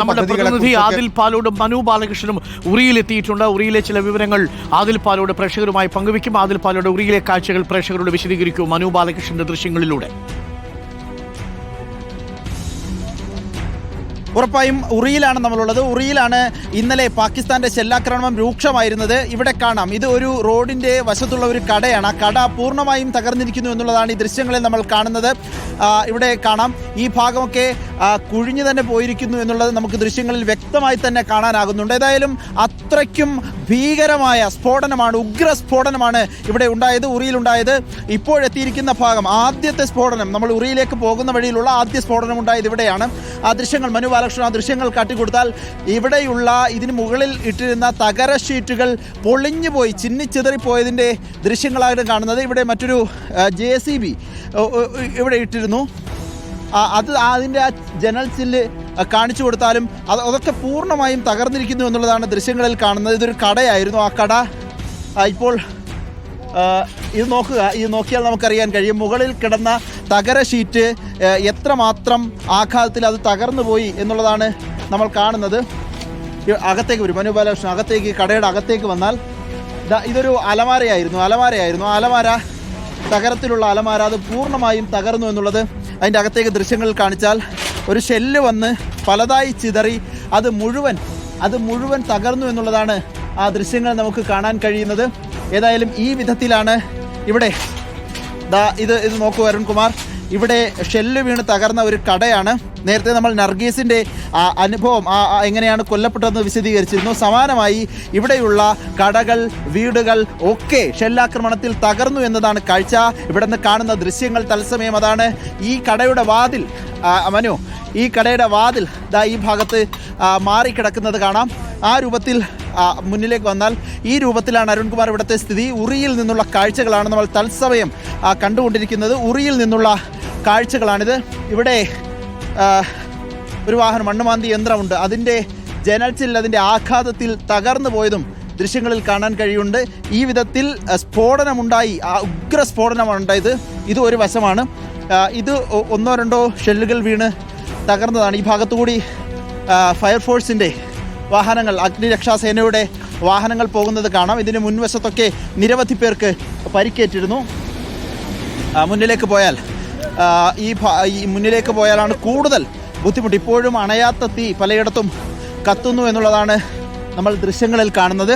നമ്മുടെ പ്രതിനിധി ആദിൽ പാലോടും മനു ബാലകൃഷ്ണനും ഉറിയിലെത്തിയിട്ടുണ്ട്. ഉറിയിലെ ചില വിവരങ്ങൾ ആദിൽ പാലോട് പ്രേക്ഷകരുമായി പങ്കുവയ്ക്കും. ആദിൽ പാലോട് ഉറിയിലെ കാഴ്ചകൾ പ്രേക്ഷകരോട് വിശദീകരിക്കും മനു ബാലകൃഷ്ണന്റെ ദൃശ്യങ്ങളിലൂടെ. ഉറപ്പായും ഉറിയിലാണ് നമ്മളുള്ളത്. ഉറിയിലാണ് ഇന്നലെ പാകിസ്ഥാന്റെ ഷെല്ലാക്രമണം രൂക്ഷമായിരുന്നത്. ഇവിടെ കാണാം. ഇത് ഒരു റോഡിന്റെ വശത്തുള്ള ഒരു കടയാണ്. ആ കട പൂർണമായും തകർന്നിരിക്കുന്നു എന്നുള്ളതാണ് ഈ ദൃശ്യങ്ങളിൽ നമ്മൾ കാണുന്നത്. ഇവിടെ കാണാം. ഈ ഭാഗമൊക്കെ കുഴിഞ്ഞു തന്നെ പോയിരിക്കുന്നു എന്നുള്ളത് നമുക്ക് ദൃശ്യങ്ങളിൽ വ്യക്തമായി തന്നെ കാണാനാകുന്നുണ്ട്. ഏതായാലും അത്രയ്ക്കും ഭീകരമായ സ്ഫോടനമാണ് ഉഗ്ര സ്ഫോടനമാണ് ഇവിടെ ഉണ്ടായത് ഉറിയിലുണ്ടായത് ഇപ്പോഴെത്തിയിരിക്കുന്ന ഭാഗം ആദ്യത്തെ സ്ഫോടനം. നമ്മൾ ഉറിയിലേക്ക് പോകുന്ന വഴിയിലുള്ള ആദ്യ സ്ഫോടനം ഉണ്ടായത് ഇവിടെയാണ്. ആ ദൃശ്യങ്ങൾ മനു ബാലകൃഷ്ണൻ ആ ദൃശ്യങ്ങൾ കാട്ടിക്കൊടുത്താൽ ഇവിടെയുള്ള ഇതിന് മുകളിൽ ഇട്ടിരുന്ന തകര ഷീറ്റുകൾ പൊളിഞ്ഞു പോയി ചിന്നിച്ചിതറിപ്പോയതിന്റെ ദൃശ്യങ്ങളാണ് കാണുന്നത്. ഇവിടെ മറ്റൊരു ജെ സി ബി ഇവിടെ ഇട്ടിരുന്നു. അത് അതിന്റെ ആ ജനൽ ചില്ല് കാണിച്ചു കൊടുത്താലും അത് അതൊക്കെ പൂർണമായും തകർന്നിരിക്കുന്നു എന്നുള്ളതാണ് ദൃശ്യങ്ങളിൽ കാണുന്നത്. ഇതൊരു കടയായിരുന്നു. ആ കട ഇപ്പോൾ ഇത് നോക്കുക. ഇത് നോക്കിയാൽ നമുക്കറിയാൻ കഴിയും. മുകളിൽ കിടന്ന തകര ഷീറ്റ് എത്രമാത്രം ആഘാതത്തിൽ അത് തകർന്നു പോയി എന്നുള്ളതാണ് നമ്മൾ കാണുന്നത്. അകത്തേക്ക് വരും. മനു ബാലകൃഷ്ണൻ അകത്തേക്ക് കടയുടെ അകത്തേക്ക് വന്നാൽ ഇതൊരു അലമാരയായിരുന്നു. അലമാരയായിരുന്നു. അലമാര തകരത്തിലുള്ള അലമാര അത് പൂർണമായും തകർന്നു എന്നുള്ളത് അതിന്റെ അകത്തേക്ക് ദൃശ്യങ്ങൾ കാണിച്ചാൽ ഒരു ഷെല്ല് വന്ന് പലതായി ചിതറി അത് മുഴുവൻ അത് മുഴുവൻ തകർന്നു എന്നുള്ളതാണ് ആ ദൃശ്യങ്ങൾ നമുക്ക് കാണാൻ കഴിയുന്നത്. ഏതായാലും ഈ വിധത്തിലാണ് ഇവിടെ. ദാ ഇത് ഇത് നോക്കൂ അരുൺകുമാർ. ഇവിടെ ഷെല്ല് വീണ് തകർന്ന ഒരു കടയാണ്. നേരത്തെ നമ്മൾ നർഗീസിന്റെ അനുഭവം എങ്ങനെയാണ് കൊല്ലപ്പെട്ടതെന്ന് വിശദീകരിച്ചിരുന്നു. സമാനമായി ഇവിടെയുള്ള കടകൾ വീടുകൾ ഒക്കെ ഷെല്ലാക്രമണത്തിൽ തകർന്നു എന്നതാണ് കാഴ്ച. ഇവിടെ നിന്ന് കാണുന്ന ദൃശ്യങ്ങൾ തത്സമയം അതാണ്. ഈ കടയുടെ വാതിൽ മനു ഈ കടയുടെ വാതിൽ ദാ ഈ ഭാഗത്ത് മാറിക്കിടക്കുന്നത് കാണാം. ആ രൂപത്തിൽ മുന്നിലേക്ക് വന്നാൽ ഈ രൂപത്തിലാണ് അരുൺകുമാർ ഇവിടുത്തെ സ്ഥിതി. ഉറിയിൽ നിന്നുള്ള കാഴ്ചകളാണ് നമ്മൾ തത്സമയം കണ്ടുകൊണ്ടിരിക്കുന്നത്. ഉറിയിൽ നിന്നുള്ള കാഴ്ചകളാണിത്. ഇവിടെ ഒരു വാഹനം മണ്ണുമാന്തി യന്ത്രമുണ്ട്. അതിന്റെ ജനൽസിൽ ചില്ല് അതിന്റെ ആഘാതത്തിൽ തകർന്നു പോയതും ദൃശ്യങ്ങളിൽ കാണാൻ കഴിയുന്നുണ്ട്. ഈ വിധത്തിൽ സ്ഫോടനമുണ്ടായി. ആ ഉഗ്ര സ്ഫോടനമാണ് ഉണ്ടായത്. ഇത് ഒരു വശമാണ്. ഇത് ഒന്നോ രണ്ടോ ഷെല്ലുകൾ വീണ് തകർന്നതാണ്. ഈ ഭാഗത്തുകൂടി ഫയർഫോഴ്സിന്റെ വാഹനങ്ങൾ അഗ്നിരക്ഷാസേനയുടെ വാഹനങ്ങൾ പോകുന്നത് കാണാം. ഇതിന് മുൻവശത്തൊക്കെ നിരവധി പേർക്ക് പരിക്കേറ്റിരുന്നു. മുന്നിലേക്ക് പോയാൽ ഈ മുന്നിലേക്ക് പോയാലാണ് കൂടുതൽ ബുദ്ധിമുട്ട്. ഇപ്പോഴും അണയാത്ത തീ പലയിടത്തും കത്തുന്നു എന്നുള്ളതാണ് നമ്മൾ ദൃശ്യങ്ങളിൽ കാണുന്നത്.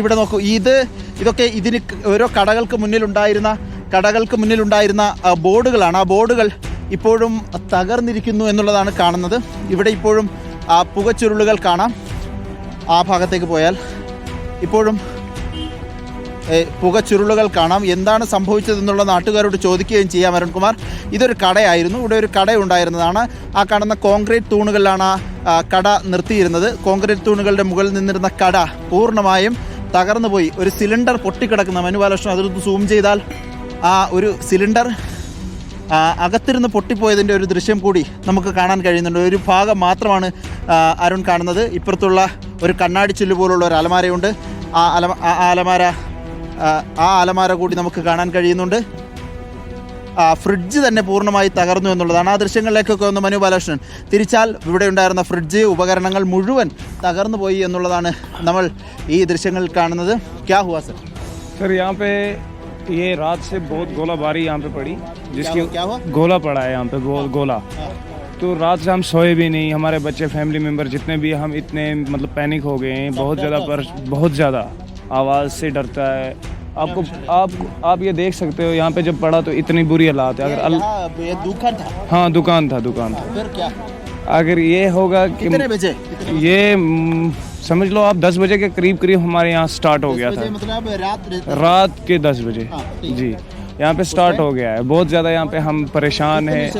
ഇവിടെ നോക്കൂ ഇത് ഇതൊക്കെ ഇതിന് ഓരോ കടകൾക്ക് മുന്നിലുണ്ടായിരുന്ന കടകൾക്ക് മുന്നിലുണ്ടായിരുന്ന ബോർഡുകളാണ്. ആ ബോർഡുകൾ ഇപ്പോഴും തകർന്നിരിക്കുന്നു എന്നുള്ളതാണ് കാണുന്നത്. ഇവിടെ ഇപ്പോഴും ആ പുകച്ചുരുളുകൾ കാണാം. ആ ഭാഗത്തേക്ക് പോയാൽ ഇപ്പോഴും പുകച്ചുരുളുകൾ കാണാം. എന്താണ് സംഭവിച്ചതെന്നുള്ള നാട്ടുകാരോട് ചോദിക്കുകയും ചെയ്യാം അരുൺകുമാർ. ഇതൊരു കടയായിരുന്നു. ഇവിടെ ഒരു കട ഉണ്ടായിരുന്നതാണ് ആ കാണുന്ന കോൺക്രീറ്റ് തൂണുകളിലാണ് കട നിർത്തിയിരുന്നത്. കോൺക്രീറ്റ് തൂണുകളുടെ മുകളിൽ നിന്നിരുന്ന കട പൂർണമായും തകർന്നുപോയി ഒരു സിലിണ്ടർ പൊട്ടിക്കിടക്കുന്ന മനു ബാലകൃഷ്ണൻ അതൊന്ന് സൂം ചെയ്താൽ ആ ഒരു സിലിണ്ടർ അകത്തിരുന്ന് പൊട്ടിപ്പോയതിന്റെ ഒരു ദൃശ്യം കൂടി നമുക്ക് കാണാൻ കഴിയുന്നുണ്ട്. ഒരു ഭാഗം മാത്രമാണ് അരുൺ കാണുന്നത്. ഇപ്പുറത്തുള്ള ഒരു കണ്ണാടി ചില്ല് പോലുള്ള ഒരു അലമാരയുണ്ട്. ആ അലമ ആ ആ അലമാര ആ, ആ അലമാര കൂടി നമുക്ക് കാണാൻ കഴിയുന്നുണ്ട് ആ, ഫ്രിഡ്ജ് തന്നെ പൂർണ്ണമായി തകർന്നു എന്നുള്ളതാണ് ആ ദൃശ്യങ്ങളിലേക്കൊക്കെ ഒന്ന് മനു ബാലകൃഷ്ണൻ തിരിച്ചാൽ ഇവിടെ ഉണ്ടായിരുന്ന ഫ്രിഡ്ജ് ഉപകരണങ്ങൾ മുഴുവൻ തകർന്നു പോയി എന്നുള്ളതാണ് നമ്മൾ ഈ ദൃശ്യങ്ങളിൽ കാണുന്നത് ക്യാ ഹുവാ സർ सर यहाँ पे ये रात से बहुत गोलाबारी यहाँ पे पड़ी जिसकी क्या हुआ? गोला पड़ा है यहाँ पे बहुत गोला तो रात से हम सोए भी नहीं हमारे बच्चे फैमिली मेंबर जितने भी हैं, हम इतने मतलब पैनिक हो गए हैं बहुत ज़्यादा पर बहुत ज़्यादा आवाज़ से डरता है। आपको आप आप ये देख सकते हो यहाँ पे जब पड़ा तो इतनी बुरी हालात है। अगर अल... ये दुकान था? हाँ दुकान था दुकान था। फिर क्या? अगर ये होगा कितने कि बजे? ये समझ लो आप दस बजे के करीब करीब हमारे यहाँ स्टार्ट हो गया था। मतलब रात रात के दस बजे। हाँ, जी। यहाँ पे स्टार्ट हो गया है। बहुत ज़्यादा यहाँ पे हम परेशान हैं।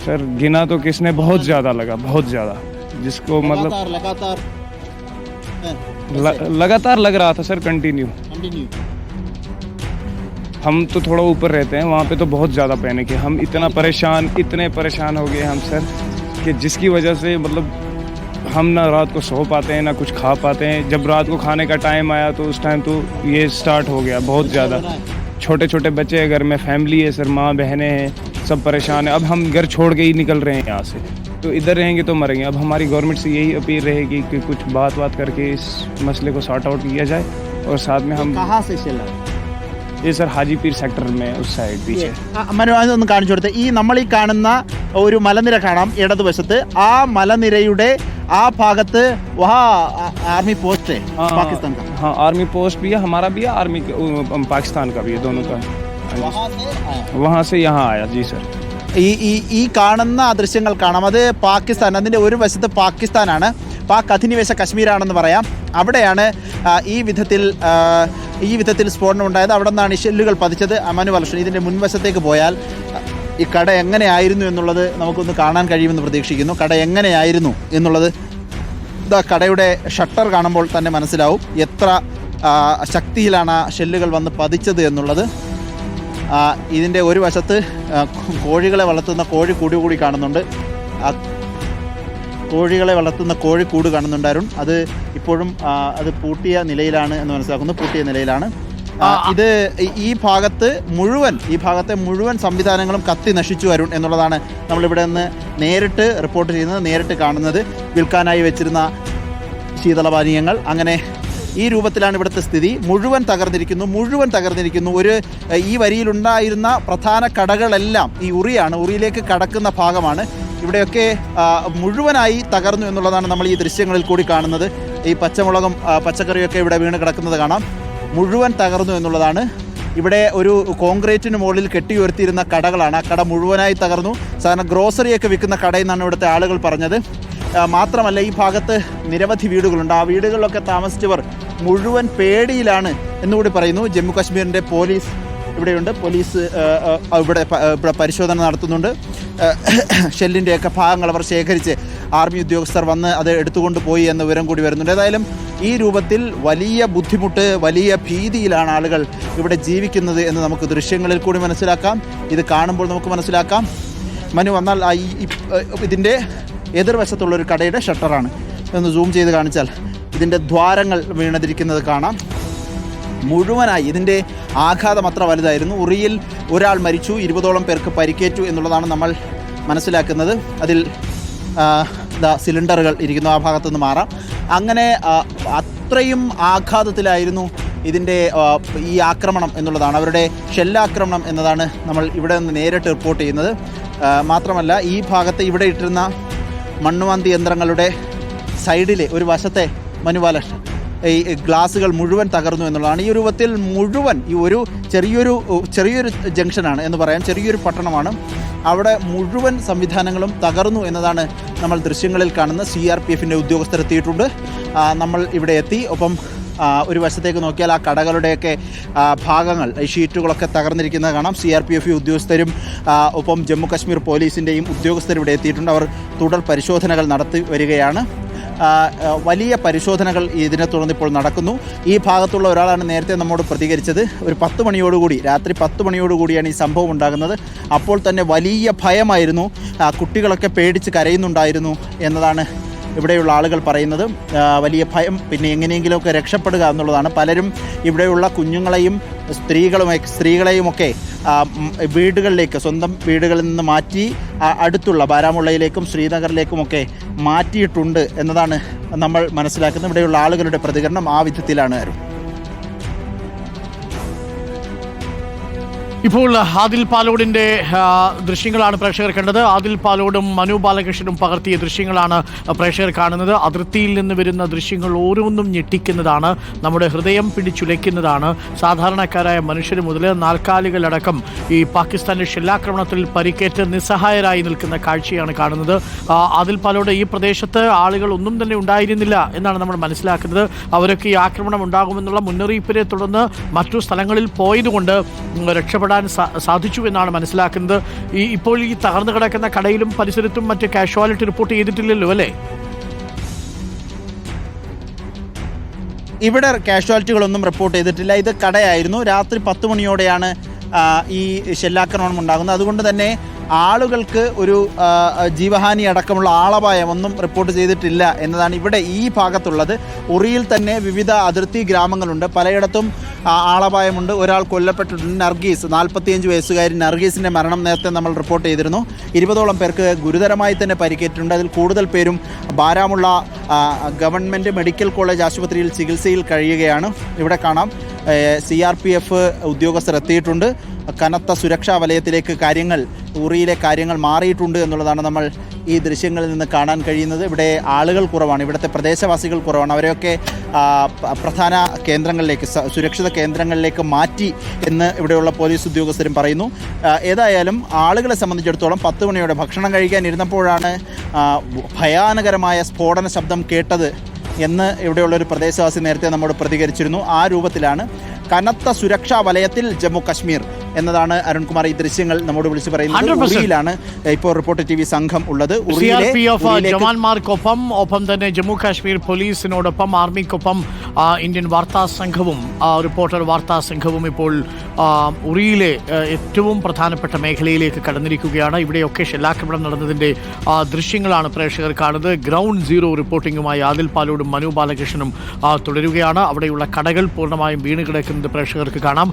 सर गिना तो किसने बहुत ज़्यादा लगा बहुत ज़्यादा। जिसको मतलब लगातार। हाँ, ल, लगातार लग रहा था सर कंटिन्यू कंटिन्यू हम तो थोड़ा ऊपर रहते हैं वहाँ पे तो बहुत ज़्यादा पैनिक है। हम इतना परेशान इतने परेशान हो गए हम सर कि जिसकी वजह से मतलब हम ना रात को सो पाते हैं ना कुछ खा पाते हैं। जब रात को खाने का टाइम आया तो उस टाइम तो ये स्टार्ट हो गया बहुत ज़्यादा। छोटे छोटे बच्चे हैं घर में फैमिली है सर माँ बहनें हैं सब परेशान हैं। अब हम घर छोड़ के ही निकल रहे हैं यहाँ से। तो इधर रहेंगे तो मरेंगे। अब हमारी गवर्नमेंट से यही अपील रहेगी कि कुछ बात बात करके इस मसले को सॉर्ट आउट किया जाए और साथ में हम कहाँ से चला? ये സർ ഹാജിപീർ സെക്ടറിൽ ഉസ് സൈഡ് ബീച്ച് മനോരഞ്ജൻ കാണിച്ചു കൊടുത്ത്. ഈ നമ്മൾ ഈ കാണുന്ന ഒരു മലനിര കാണാം ഇടതുവശത്ത്. आ മലനിരയുടെ वहाँ आर्मी पोस्ट है पाकिस्तान का हाँ आर्मी पोस्ट भी है हमारा भी है आर्मी पाकिस्तान का भी है दोनों का। वहाँ से यहाँ आया जी सर। ഈ ഈ ഈ കാണുന്ന ദൃശ്യങ്ങൾ കാണാം. അത് പാകിസ്ഥാൻ അതിന്റെ ഒരു വശത്ത് പാകിസ്ഥാനാണ്. പാക് അധിനിവേശ കശ്മീരാണെന്ന് പറയാം. അവിടെയാണ് ഈ വിധത്തിൽ ഈ വിധത്തിൽ സ്ഫോടനം ഉണ്ടായത്. അവിടെ നിന്നാണ് ഈ ഷെല്ലുകൾ പതിച്ചത്. അമനു വർഷം ഇതിന്റെ മുൻവശത്തേക്ക് പോയാൽ ഈ കട എങ്ങനെയായിരുന്നു എന്നുള്ളത് നമുക്കൊന്ന് കാണാൻ കഴിയുമെന്ന് പ്രതീക്ഷിക്കുന്നു. കട എങ്ങനെയായിരുന്നു എന്നുള്ളത് ഇതാ കടയുടെ ഷട്ടർ കാണുമ്പോൾ തന്നെ മനസ്സിലാവും. എത്ര ശക്തിയിലാണ് ഷെല്ലുകൾ വന്ന് പതിച്ചത് എന്നുള്ളത്. ഇതിന്റെ ഒരു വശത്ത് കോഴികളെ വളർത്തുന്ന കോഴി കൂടി കൂടി കാണുന്നുണ്ട് കോഴികളെ വളർത്തുന്ന കോഴിക്കൂട് കാണുന്നുണ്ട് അരുൺ. അത് ഇപ്പോഴും അത് പൂട്ടിയ നിലയിലാണ് എന്ന് മനസ്സിലാക്കുന്നു. പൂട്ടിയ നിലയിലാണ്. ഇത് ഈ- ഈ ഭാഗത്ത് മുഴുവൻ ഈ ഭാഗത്തെ മുഴുവൻ സംവിധാനങ്ങളും കത്തി നശിച്ചു അരുൺ എന്നുള്ളതാണ് നമ്മളിവിടെ നിന്ന് നേരിട്ട് റിപ്പോർട്ട് ചെയ്യുന്നത് നേരിട്ട് കാണുന്നത്. വിൽക്കാനായി വെച്ചിരുന്ന ശീതളപാനീയങ്ങൾ. അങ്ങനെ ഈ രൂപത്തിലാണ് ഇവിടുത്തെ സ്ഥിതി. മുഴുവൻ തകർന്നിരിക്കുന്നു മുഴുവൻ തകർന്നിരിക്കുന്നു. ഒരു ഈ വരിയിലുണ്ടായിരുന്ന പ്രധാന കടകളെല്ലാം ഈ ഉറിയാണ് ഉറിയിലേക്ക് കടക്കുന്ന ഭാഗമാണ്. ഇവിടെയൊക്കെ മുഴുവനായി തകർന്നു എന്നുള്ളതാണ് നമ്മൾ ഈ ദൃശ്യങ്ങളിൽ കൂടി കാണുന്നത്. ഈ പച്ചമുളകും പച്ചക്കറിയൊക്കെ ഇവിടെ വീണ് കിടക്കുന്നത് കാണാം. മുഴുവൻ തകർന്നു എന്നുള്ളതാണ്. ഇവിടെ ഒരു കോൺക്രീറ്റിന് മുകളിൽ കെട്ടിയുയർത്തിയിരുന്ന കടകളാണ്. ആ കട മുഴുവനായി തകർന്നു. സാധാരണ ഗ്രോസറിയൊക്കെ വിൽക്കുന്ന കടയെന്നാണ് ഇവിടുത്തെ ആളുകൾ പറഞ്ഞത്. മാത്രമല്ല ഈ ഭാഗത്ത് നിരവധി വീടുകളുണ്ട്. ആ വീടുകളിലൊക്കെ താമസിച്ചവർ മുഴുവൻ പേടിയിലാണ് എന്നുകൂടി പറയുന്നു. ജമ്മു കാശ്മീരിന്റെ പോലീസ് ഇവിടെയുണ്ട്. പോലീസ് ഇവിടെ ഇവിടെ പരിശോധന നടത്തുന്നുണ്ട്. ഷെല്ലിന്റെയൊക്കെ ഭാഗങ്ങൾ അവർ ശേഖരിച്ച് ആർമി ഉദ്യോഗസ്ഥർ വന്ന് അത് എടുത്തുകൊണ്ട് പോയി എന്ന വിവരം കൂടി വരുന്നുണ്ട്. ഏതായാലും ഈ രൂപത്തിൽ വലിയ ബുദ്ധിമുട്ട് വലിയ ഭീതിയിലാണ് ആളുകൾ ഇവിടെ ജീവിക്കുന്നത് എന്ന് നമുക്ക് ദൃശ്യങ്ങളിൽ കൂടി മനസ്സിലാക്കാം. ഇത് കാണുമ്പോൾ നമുക്ക് മനസ്സിലാക്കാം. മനു വന്നാൽ ഈ- ഇതിന്റെ എതിർവശത്തുള്ളൊരു കടയുടെ ഷട്ടറാണ്. ഒന്ന് സൂം ചെയ്ത് കാണിച്ചാൽ ഇതിന്റെ ദ്വാരങ്ങൾ വീണതിരിക്കുന്നത് കാണാം. മുഴുവനായി ഇതിന്റെ ആഘാതം അത്ര വലുതായിരുന്നു. ഉറിയിൽ ഒരാൾ മരിച്ചു. ഇരുപതോളം പേർക്ക് പരിക്കേറ്റു എന്നുള്ളതാണ് നമ്മൾ മനസ്സിലാക്കുന്നത്. അതിൽ സിലിണ്ടറുകൾ ഇരിക്കുന്നു. ആ ഭാഗത്തു നിന്ന് മാറാം. അങ്ങനെ അത്രയും ആഘാതത്തിലായിരുന്നു ഇതിന്റെ ഈ ആക്രമണം എന്നുള്ളതാണ്. അവരുടെ ഷെല്ലാക്രമണം എന്നതാണ് നമ്മൾ ഇവിടെ നിന്ന് നേരിട്ട് റിപ്പോർട്ട് ചെയ്യുന്നത്. മാത്രമല്ല ഈ ഭാഗത്ത് ഇവിടെ ഇട്ടിരുന്ന മണ്ണുമാന്തി യന്ത്രങ്ങളുടെ സൈഡിലെ ഒരു വശത്തെ മനുവാലക്ഷൻ ഈ ഗ്ലാസുകൾ മുഴുവൻ തകർന്നു എന്നുള്ളതാണ്. ഈ രൂപത്തിൽ മുഴുവൻ ഈ ഒരു ചെറിയൊരു ചെറിയൊരു ജംഗ്ഷനാണ് എന്ന് പറയാം. ചെറിയൊരു പട്ടണമാണ്. അവിടെ മുഴുവൻ സംവിധാനങ്ങളും തകർന്നു എന്നതാണ് നമ്മൾ ദൃശ്യങ്ങളിൽ കാണുന്ന സി ആർ പി എഫിന്റെ ഉദ്യോഗസ്ഥർ എത്തിയിട്ടുണ്ട്. നമ്മൾ ഇവിടെ എത്തി. ഒപ്പം ഒരു വശത്തേക്ക് നോക്കിയാൽ ആ കടകളുടെയൊക്കെ ഭാഗങ്ങൾ ഈ ഷീറ്റുകളൊക്കെ തകർന്നിരിക്കുന്നത് കാണാം. സി ആർ പി എഫ് ഉദ്യോഗസ്ഥരും ഒപ്പം ജമ്മു കാശ്മീർ പോലീസിന്റെയും ഉദ്യോഗസ്ഥർ ഇവിടെ എത്തിയിട്ടുണ്ട്. അവർ തുടർ പരിശോധനകൾ നടത്തി വരികയാണ്. വലിയ പരിശോധനകൾ ഇതിനെ തുടർന്ന് ഇപ്പോൾ നടക്കുന്നു. ഈ ഭാഗത്തുള്ള ഒരാളാണ് നേരത്തെ നമ്മോട് പ്രതികരിച്ചത്. ഒരു പത്ത് മണിയോടുകൂടി രാത്രി പത്ത് മണിയോടുകൂടിയാണ് ഈ സംഭവം ഉണ്ടാകുന്നത്. അപ്പോൾ തന്നെ വലിയ ഭയമായിരുന്നു. കുട്ടികളൊക്കെ പേടിച്ച് കരയുന്നുണ്ടായിരുന്നു എന്നതാണ് ഇവിടെയുള്ള ആളുകൾ പറയുന്നത്. വലിയ ഭയം പിന്നെ എങ്ങനെയെങ്കിലുമൊക്കെ രക്ഷപ്പെടുക എന്നുള്ളതാണ്. പലരും ഇവിടെയുള്ള കുഞ്ഞുങ്ങളെയും സ്ത്രീകളും സ്ത്രീകളെയുമൊക്കെ വീടുകളിലേക്ക് സ്വന്തം വീടുകളിൽ നിന്ന് മാറ്റി അടുത്തുള്ള ബാരാമുള്ളയിലേക്കും ശ്രീനഗറിലേക്കുമൊക്കെ മാറ്റിയിട്ടുണ്ട് എന്നതാണ് നമ്മൾ മനസ്സിലാക്കുന്നത്. ഇവിടെയുള്ള ആളുകളുടെ പ്രതികരണം ആ വിധത്തിലാണ് ഇപ്പോൾ ആദിൽ പാലോടിന്റെ ദൃശ്യങ്ങളാണ് പ്രേക്ഷകർ കണ്ടത്. ആദിൽ പാലോടും മനു ബാലകൃഷ്ണനും പകർത്തിയ ദൃശ്യങ്ങളാണ് പ്രേക്ഷകർ കാണുന്നത്. അതിർത്തിയിൽ നിന്ന് വരുന്ന ദൃശ്യങ്ങൾ ഓരോന്നും ഞെട്ടിക്കുന്നതാണ്. നമ്മുടെ ഹൃദയം പിടിച്ചുലയ്ക്കുന്നതാണ്. സാധാരണക്കാരായ മനുഷ്യർ മുതൽ നാൽക്കാലികളടക്കം ഈ പാകിസ്ഥാന്റെ ഷെല്ലാക്രമണത്തിൽ പരിക്കേറ്റ് നിസ്സഹായരായി നിൽക്കുന്ന കാഴ്ചയാണ് കാണുന്നത്. ആദിൽ പാലോട് ഈ പ്രദേശത്ത് ആളുകൾ ഒന്നും തന്നെ ഉണ്ടായിരുന്നില്ല എന്നാണ് നമ്മൾ മനസ്സിലാക്കുന്നത്. അവരൊക്കെ ഈ ആക്രമണം ഉണ്ടാകുമെന്നുള്ള മുന്നറിയിപ്പിനെ തുടർന്ന് മറ്റു സ്ഥലങ്ങളിൽ പോയതുകൊണ്ട് രക്ഷപ്പെടാൻ സാ- സാധിച്ചു എന്നാണ് മനസ്സിലാക്കുന്നത്. ഈ ഇപ്പോൾ ഈ തകർന്നു കിടക്കുന്ന കടയിലും പരിസരത്തും മറ്റ് കാഷ്വാലിറ്റി റിപ്പോർട്ട് ചെയ്തിട്ടില്ലല്ലോ അല്ലേ? ഇവിടെ കാഷ്വാലിറ്റികളൊന്നും റിപ്പോർട്ട് ചെയ്തിട്ടില്ല. ഇത് കടയായിരുന്നു. രാത്രി പത്ത് മണിയോടെയാണ് ഈ ഷെല്ലാക്രമണം ഉണ്ടാകുന്നത് അതുകൊണ്ട് തന്നെ ആളുകൾക്ക് ഒരു ജീവഹാനി അടക്കമുള്ള ആളപായം ഒന്നും റിപ്പോർട്ട് ചെയ്തിട്ടില്ല എന്നതാണ് ഇവിടെ ഈ ഭാഗത്തുള്ളത്. ഉറിയിൽ തന്നെ വിവിധ അതിർത്തി ഗ്രാമങ്ങളുണ്ട്. പലയിടത്തും ആളപായമുണ്ട്. ഒരാൾ കൊല്ലപ്പെട്ടിട്ടുണ്ട് നർഗീസ്. നാൽപ്പത്തിയഞ്ച് വയസ്സുകാരി നർഗീസിന്റെ മരണം നേരത്തെ നമ്മൾ റിപ്പോർട്ട് ചെയ്തിരുന്നു. ഇരുപതോളം പേർക്ക് ഗുരുതരമായി തന്നെ പരിക്കേറ്റിട്ടുണ്ട്. അതിൽ കൂടുതൽ പേരും ബാരാമുള്ള ഗവൺമെന്റ് മെഡിക്കൽ കോളേജ് ആശുപത്രിയിൽ ചികിത്സയിൽ കഴിയുകയാണ്. ഇവിടെ കാണാം. സി ആർ പി എഫ് ഉദ്യോഗസ്ഥർ എത്തിയിട്ടുണ്ട്. കനത്ത സുരക്ഷാ വലയത്തിലേക്ക് കാര്യങ്ങൾ ഉറിയിലെ കാര്യങ്ങൾ മാറിയിട്ടുണ്ട് എന്നുള്ളതാണ് നമ്മൾ ഈ ദൃശ്യങ്ങളിൽ നിന്ന് കാണാൻ കഴിയുന്നത്. ഇവിടെ ആളുകൾ കുറവാണ് ഇവിടുത്തെ പ്രദേശവാസികൾ കുറവാണ്. അവരെയൊക്കെ പ്രധാന കേന്ദ്രങ്ങളിലേക്ക് സുരക്ഷിത കേന്ദ്രങ്ങളിലേക്ക് മാറ്റി എന്ന് ഇവിടെയുള്ള പോലീസ് ഉദ്യോഗസ്ഥരും പറയുന്നു. ഏതായാലും ആളുകളെ സംബന്ധിച്ചിടത്തോളം പത്ത് മണിയോടെ ഭക്ഷണം കഴിക്കാൻ ഇരുന്നപ്പോഴാണ് ഭയാനകരമായ സ്ഫോടന ശബ്ദം കേട്ടത്. എന്ന് ഇവിടെയുള്ള ഒരു പ്രദേശവാസി നേരത്തെ നമ്മോട് പ്രതികരിച്ചിരുന്നു. ആ രൂപത്തിലാണ് കനത്ത സുരക്ഷാ വലയത്തിൽ ജമ്മു കശ്മീർ എന്നതാണ് അരുൺകുമാർ ഈ ദൃശ്യങ്ങൾ നമ്മോട് വിളിച്ചു പറയുന്നത്. 100%. ഉറിയിലാണ് ഇപ്പോൾ റിപ്പോർട്ടർ ടി വി സംഘം ഉള്ളത്. ജവാന്മാർക്കൊപ്പം ഒപ്പം തന്നെ ജമ്മു കാശ്മീർ പോലീസിനോടൊപ്പം ആർമിക്കൊപ്പം ഇന്ത്യൻ വാർത്താ സംഘവും റിപ്പോർട്ടർ വാർത്താ സംഘവും ഇപ്പോൾ ഉറിയിലെ ഏറ്റവും പ്രധാനപ്പെട്ട മേഖലയിലേക്ക് കടന്നിരിക്കുകയാണ്. ഇവിടെയൊക്കെ ഷെല്ലാക്രമണം നടന്നതിന്റെ ദൃശ്യങ്ങളാണ് പ്രേക്ഷകർ കാണുന്നത്. ഗ്രൗണ്ട് സീറോ റിപ്പോർട്ടിംഗുമായി ആദിൽ പാലോടും മനു ബാലകൃഷ്ണനും തുടരുകയാണ്. അവിടെയുള്ള കടകൾ പൂർണമായും വീണ് കിടക്കുന്നത് പ്രേക്ഷകർക്ക് കാണാം.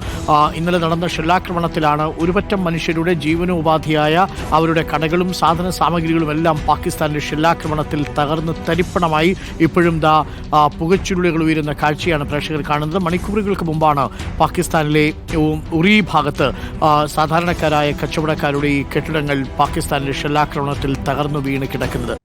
ഇന്നലെ നടന്ന ഷെല്ലാക്രമണത്തിലാണ് ഒരുപറ്റം മനുഷ്യരുടെ ജീവനോപാധിയായ അവരുടെ കടകളും സാധന സാമഗ്രികളും എല്ലാം പാകിസ്ഥാന്റെ ഷെല്ലാക്രമണത്തിൽ തകർന്ന് തരിപ്പണമായി. ഇപ്പോഴും ദാ പുകച്ചുരുളുകൾ ഉയരുന്ന കാഴ്ചയാണ് പ്രേക്ഷകർ കാണുന്നത്. മണിക്കൂറുകൾക്ക് മുമ്പാണ് പാകിസ്ഥാനിലെ ഉറി ഭാഗത്ത് സാധാരണക്കാരായ കച്ചവടക്കാരുടെ ഈ കെട്ടിടങ്ങൾ പാകിസ്ഥാനിലെ ഷെല്ലാക്രമണത്തിൽ തകർന്നു വീണ് കിടക്കുന്നത്.